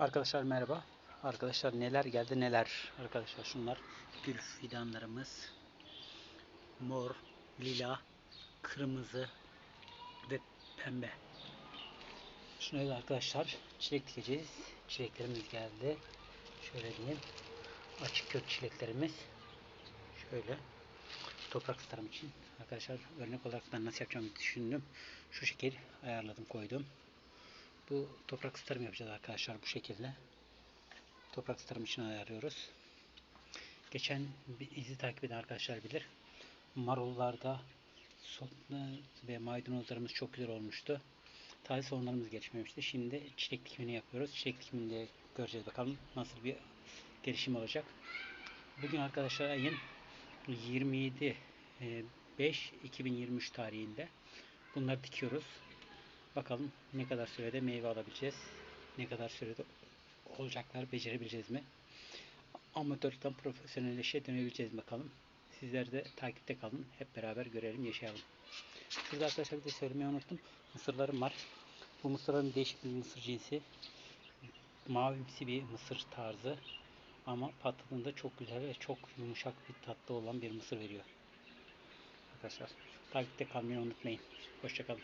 Arkadaşlar merhaba. Arkadaşlar neler geldi neler. Arkadaşlar şunlar gül fidanlarımız. Mor, lila, kırmızı ve pembe. Şunları arkadaşlar çilek dikeceğiz. Çileklerimiz geldi. Şöyle diyeyim. Açık kök çileklerimiz. Şöyle. Toprak ısıtarım için. Arkadaşlar örnek olarak ben nasıl yapacağımı düşündüm. Şu şekil ayarladım koydum. Bu toprak ısıtırım yapacağız arkadaşlar bu şekilde. Toprak ısıtırım için ayarlıyoruz. Geçen bir izi takip eden arkadaşlar bilir. Marullarda ve maydanozlarımız çok güzel olmuştu. Taze soğanlarımız gelişmemişti. Şimdi çilek dikimini yapıyoruz. Çilek dikiminde göreceğiz bakalım nasıl bir gelişim olacak. Bugün arkadaşlar ayın 27 e, 5 2023 tarihinde bunları dikiyoruz. Bakalım ne kadar sürede meyve alabileceğiz. Ne kadar sürede olacaklar becerebileceğiz mi? Amatörden profesyonelleşe dönebileceğiz bakalım. Sizler de takipte kalın. Hep beraber görelim, yaşayalım. Şurada arkadaşlar bir de söylemeyi unuttum. Mısırlarım var. Bu mısırların değişik bir mısır cinsi. Mavimsi bir mısır tarzı. Ama patladığında çok güzel ve çok yumuşak bir tatlı olan bir mısır veriyor. Arkadaşlar takipte kalmayı unutmayın. Hoşçakalın.